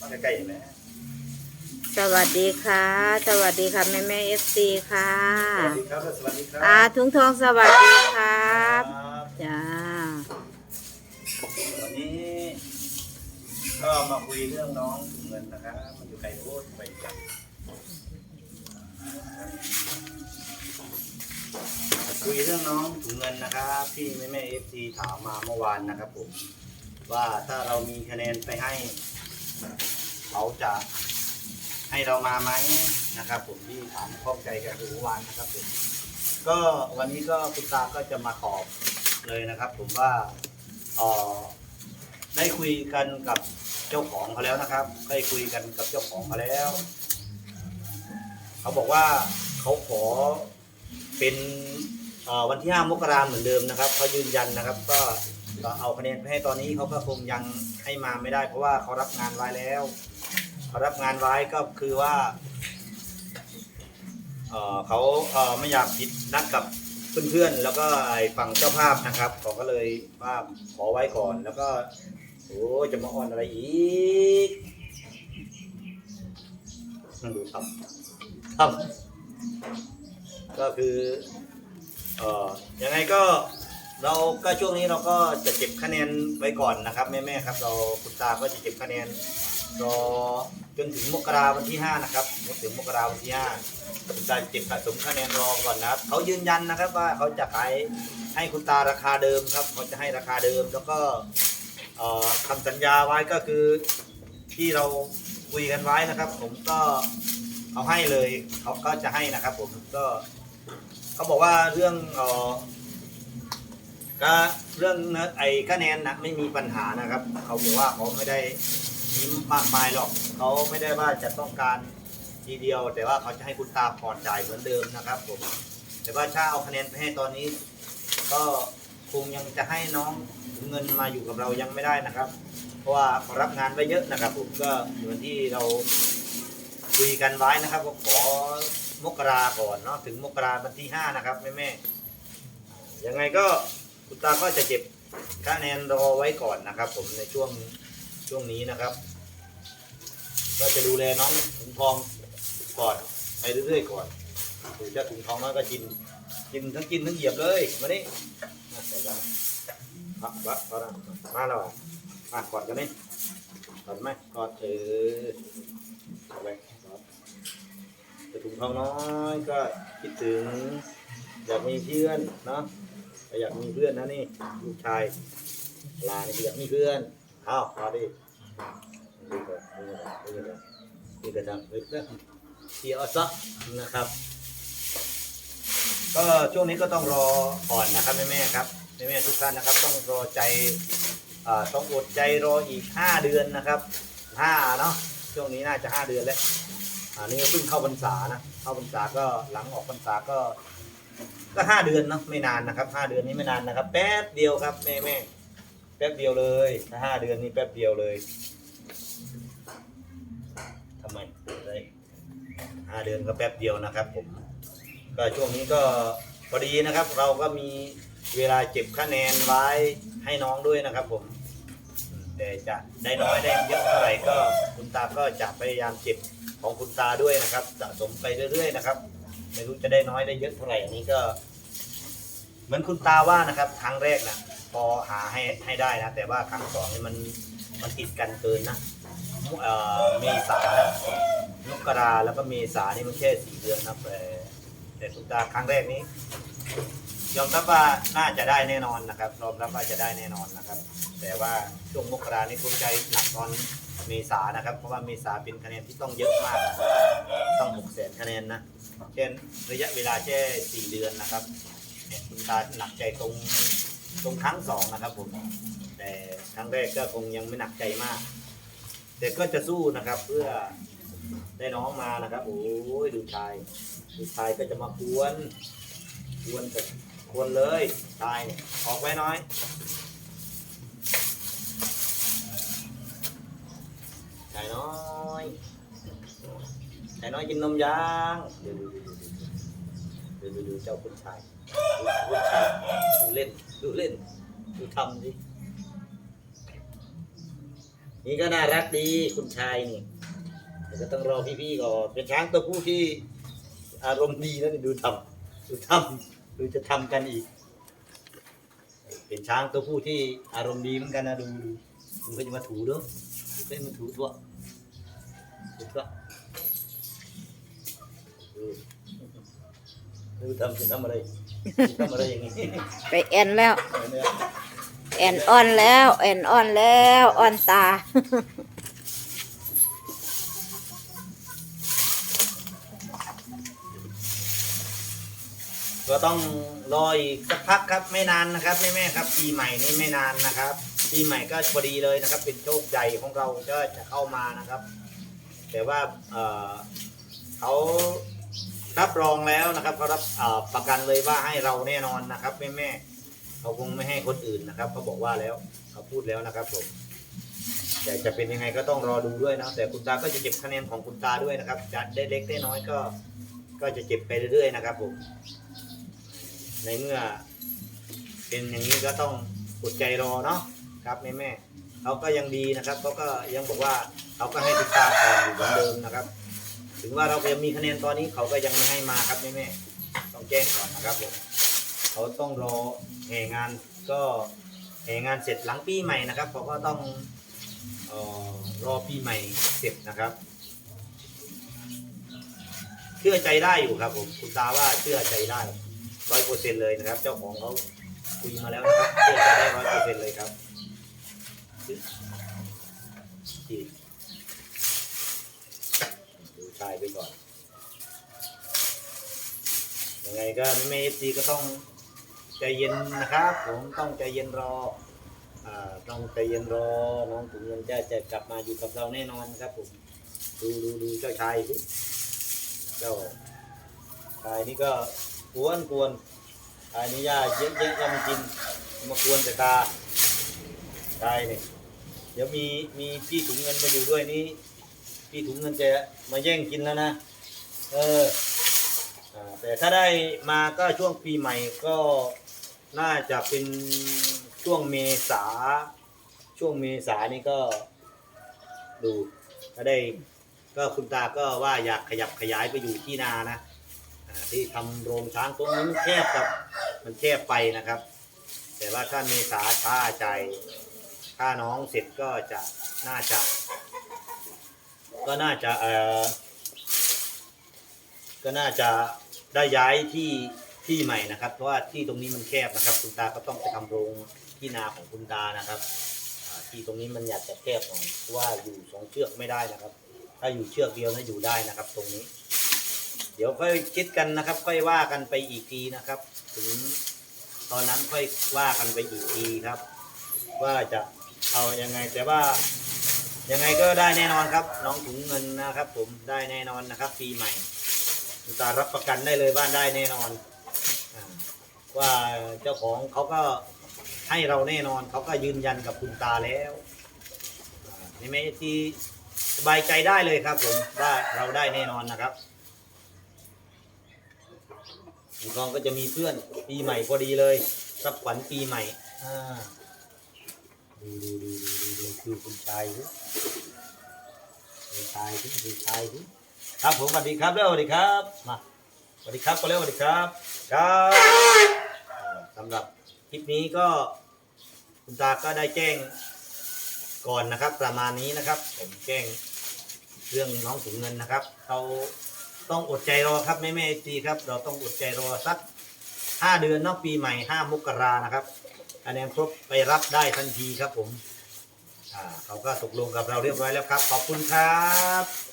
มาใกล้ๆไหมสวัสดีค่ะ สวัสดีค่ะแม่แม่เอฟซีค่ะสวัสดีครับสวัสดีครับอาทุงทองสวัสดีครับครับจ้าวันนี้ ก็มาคุยเรื่องน้องถุงเงินนะครับมันอยู่ไกลโพ้นไปจับคุยเรื่องน้องถุงเงินนะครับที่แม่แม่เอฟซีถามมาเมื่อวานนะครับผมว่าถ้าเรามีคะแนนไปให้ เขาจะให้เรามาไหมนะครับผมที่ถามข้องใจกันอยู่เมื่อวานนะครับผมก็วันนี้ก็คุณตาก็จะมาตอบเลยนะครับผมว่าเออได้คุยกันกับเจ้าของเขาแล้วนะครับ ได้คุยกันกับเจ้าของเขาแล้ว เขาบอกว่าเขาขอเป็นวันที่ห้ามกราเหมือนเดิมนะครับเขายืนยันนะครับ ก็ ก็เอาคะแนนไปให้ตอนนี้เขาก็คงยังให้มาไม่ได้ เพราะว่าเขารับงานไว้แล้วเขารับงานไว้ก็คือว่าเอ่อเขาเอ่อไม่อยากผิดนัดกับเพื่อนๆ แล้วก็ไอ้ฝั่งเจ้าภาพนะครับเขาก็เลยว่าขอไว้ก่อน แล้วก็โอ้ยจะมาอ่อนอะไรอีกนั่งดูทำทำก็คือ เอ่อยังไงก็ เราก็ช่วงนี้เราก็จะเก็บคะแนนไว้ก่อนนะครับแม่ๆครับ เราคุณตาก็จะเก็บคะแนนรอจนถึงมกราวันที่ห้านะครับถึงมกราวันที่ห้าคุณตาเก็บสะสมคะแนนรอก่อนนะครับเขายืนยันนะครับว่าเขาจะขายให้คุณตาราคาเดิมครับเขาจะให้ราคาเดิมแล้วก็เอ่อคำสัญญาไว้ก็คือที่เราคุยกันไว้นะครับ ผมก็เขาให้เลยเขาก็จะให้นะครับ ผมก็เขาบอกว่าเรื่องเออ ก็เรื่องไอ้คะแนนนะไม่มีปัญหานะครับ เขาบอกว่าเขาไม่ได้มีมมากมายหรอก เขาไม่ได้ว่าจะต้องการทีเดียว แต่ว่าเขาจะให้คุณตาผ่อนจ่ายเหมือนเดิมนะครับผมแต่ว่าถ้าเอาคะแนนไปให้ตอนนี้ ก็คงยังจะให้น้องเงินมาอยู่กับเรายังไม่ได้นะครับ เพราะว่าขารับงานไว้เยอะนะครับ ผมก็เหมือนที่เราคุยกันไว้นะครับก็ขอมกราก่อนเนาะถึงมกราวันที่ห้านะครับแม่แม่ยังไงก็ คุณตาก็จะเก็บคะแนนรอไว้ก่อนนะครับ ผมในช่วงช่วงนี้นะครับ ก็จะดูแลน้องถุงทองก่อนไปเรื่อยๆก่อนหรือจะถุงทองน้อยก็กินกินทั้งกินทั้งเหยียบเลยมาดิมาแล้วครับวะพอแล้วมาแล้วอะมากอดกันนี่กอดไหมกอดเออเอาไปกอดแต่ถุงทองน้อยก็คิดถึงอยากมีเพื่อนเนาะ ก็อยากมีเพื่อนนะนี่ลูกชายลานี่ก็อยากมีเพื่อนเอามาดินี่ก็นี่ก็นี่ก็นี่ก็ทำนี่ก็เสียซะนะครับ ก็ช่วงนี้ก็ต้องรอก่อนนะครับแม่ๆครับแม่ๆทุกท่านนะครับ ต้องรอใจอต้องอดใจรออีกห้าเดือนนะครับห้าเนาะช่วงนี้น่าจะห้าเดือนแล้วอันนี้เพิ่งเข้าพรรษานะเข้าพรรษาก็หลังออกพรรษาก็ ก็ห้าเดือนเนาะไม่นานนะครับห้าเดือนนี้ไม่นานนะครับ แป๊บเดียวครับแม่ๆแป๊บเดียวเลยห้าเดือนนี้แป๊บเดียวเลยทำไมได้ห้าเดือนก็แป๊บเดียวนะครับผมก็ช่วงนี้ก็พอดีนะครับ เราก็มีเวลาเก็บคะแนนไว้ให้น้องด้วยนะครับ ผมอืมแต่จะได้น้อยได้เยอะเท่าไหร่ก็คุณตาก็จะพยายามเก็บของคุณตาด้วยนะครับสะสมไปเรื่อย ๆ นะครับ ไม่รู้จะได้น้อยได้เยอะเท่าไหร่อันนี้ก็ เหมือนคุณตาว่านะครับ ครั้งแรกนะพอหาให้ให้ได้นะแต่ว่าครั้งสองนี่มันมันติดกันเกินนะเอ่อเมษามกราแล้วก็เมษานี่มันแค่สี่เดือนนะแต่แต่สุดตาครั้งแรกนี้ ยอมรับว่าน่าจะได้แน่นอนนะครับยอมรับว่าจะได้แน่นอนนะครับ แต่ว่าช่วงมกรานี่คุณใจหนักตอนเมษานะครับ เพราะว่าเมษาเป็นคะแนนที่ต้องเยอะมาก ต้องหกแสนคะแนนนะ เช่นระยะเวลาแค่สี่เดือนนะครับเนี่ยคุณตาหนักใจตรงตรงครั้งสองนะครับผม แต่ครั้งแรกก็คงยังไม่หนักใจมาก แต่ก็จะสู้นะครับเพื่อได้น้องมานะครับ โอ้ยดูชายดูชายก็จะมากวนกวนกับกวนเลยชายเนี่ยออกไว้น้อยชายน้อย ชายน้อยกินนมยางเดูดูดูดูดูดูเจ้าคุณชายดูคุณชายดูเล่นดูเล่นดูทำดินี่ก็น่ารักดีคุณชายนี่แต่ก็ต้องรอพี่ๆก่อนเป็นช้างตัวผู้ที่อารมณ์ดีนะนี่ดูทำดูทำดูจะทำกันอีก เป็นช้างตัวผู้ที่อารมณ์ดีเหมือนกันนะดูดูดูก็จะมาถูด้วยดูก็จะมาถูทั่วถูทั่ว ทำจะทำอะไรทำอะไรอย่างนี้ไปแอนแล้ว แอนออนแล้ว แอนออนแล้วออนตาก็ต้องรออีกสักพักครับไม่นานนะครับแม่แม่ครับ ปีใหม่นี้ไม่นานนะครับ ปีใหม่ก็พอดีเลยนะครับ เป็นโชคใหญ่ของเราก็จะเข้ามานะครับ แต่ว่าเออเขา รับรองแล้วนะครับเขารับประกันเลยว่าให้เราแน่นอนนะครับแม่แม่เขาคงไม่ให้คนอื่นนะครับเขาบอกว่าแล้วเขาพูดแล้วนะครับผมแต่จะเป็นยังไงก็ต้องรอดูด้วยนะแต่คุณตาก็จะเก็บคะแนนของคุณตาด้วยนะครับจะได้เล็กได้น้อยก็ ก็จะเก็บไปเรื่อยๆนะครับผมในเมื่อ เป็นอย่างนี้ก็ต้องอดใจรอเนาะครับแม่แม่เขาก็ยังดีนะครับเขาก็ยังบอกว่าเขาก็ให้ติดตามก่อนอยู่เหมือนเดิมนะครับ ถึงว่าเราจะมีคะแนนตอนนี้เขาก็ยังไม่ให้มาครับแม่แม่ๆต้องแจ้งก่อนนะครับผมเขาต้องรอแห่งานก็แห่งานเสร็จหลังปีใหม่นะครับเขาก็ต้องออรอปีใหม่เสร็จนะครับเชื่อใจได้อยู่ครับ ผมคุณตาว่าเชื่อใจได้ร้อยเปอร์เซ็นเลยนะครับ เจ้าของเขาคุยมาแล้วนะครับเชื่อใจได้ร้อยเปอร์เซ็นเลยครับ ที่ดูชายไปก่อน ยังไงก็ไม่ไม่เอฟซีก็ต้องใจเย็นนะครับ ผมต้องใจเย็นรออ่าต้องใจเย็นรอ น้องถุงเงินจะจะกลับมาอยู่กับเราแน่นอนนะครับผม ดูดูดูเจ้าชายสิเจ้าชายนี่ก็กวนกวนชายนี่ย่าเยอะเยอะก็ม่กินมากวนแต่ตาชายเนี่ยเดี๋ยวมีมีพี่ถุงเงินมาอยู่ด้วยนี่ พี่ถุงเงินจะมาแย่งกินแล้วนะ เออแต่ถ้าได้มาก็ช่วงปีใหม่ก็น่าจะเป็นช่วงเมษา ช่วงเมษานี่ก็ดูถ้าได้ก็คุณตาก็ว่าอยากขยับขยายไปอยู่ที่นานะที่ทำโรงช้างตรงนี้นแคบกับมันแคบไปนะครับ แต่ว่าถ้าเมษาช้าใจถ้าน้องเสร็จก็จะน่าจะ ก็น่าจะเออก็น่าจะได้ย้ายที่ที่ใหม่นะครับ เพราะว่าที่ตรงนี้มันแคบนะครับ คุณตาก็ต้องไปทำโรงที่นาของคุณตานะครับอ่าที่ตรงนี้มันอยากจะแคบหน่อยเพราะว่าอยู่สองเชือกไม่ได้นะครับ ถ้าอยู่เชือกเดียวนะอยู่ได้นะครับ ตรงนี้ เดี๋ยวค่อยคิดกันนะครับ ค่อยว่ากันไปอีกทีนะครับ ถึงตอนนั้นค่อยว่ากันไปอีกทีครับ ว่าจะเอายังไงแต่ว่า ยังไงก็ได้แน่นอนครับ น้องถุงเงินนะครับ ผมได้แน่นอนนะครับ ปีใหม่คุณตารับประกันได้เลยว่านได้แน่นอนอว่าเจ้าของเขาก็ให้เราแน่นอนเขาก็ยืนยันกับคุณตาแล้วอ่านี่ไม่ที่สบายใจได้เลยครับ ผมว่าเราได้แน่นอนนะครับคุณกองก็จะมีเพื่อนปีใหม่พอดีเลยรับขวัญปีใหม่อ่า ดูดูดูดูดูคือคุณชายดิคุณชายดิคุณชายดิครับผมสวัสดีครับเร็วสวัสดีครับมาสวัสดีครับก็เร็วสวัสดีครับครับสำหรับคลิปนี้ก็คุณตาก็ได้แจ้งก่อนนะครับ ประมาณนี้นะครับ ผมแจ้งเรื่องน้องถุงเงินนะครับเราต้องอดใจรอครับแม่แม่จีครับ เราต้องอดใจรอสักห้าเดือนนอกปีใหม่ห้ามกรานะครับ คะแนนครบไปรับได้ทันทีครับผม อ่าเขาก็ตกลงกับเราเรียบร้อยแล้วครับ ขอบคุณครับ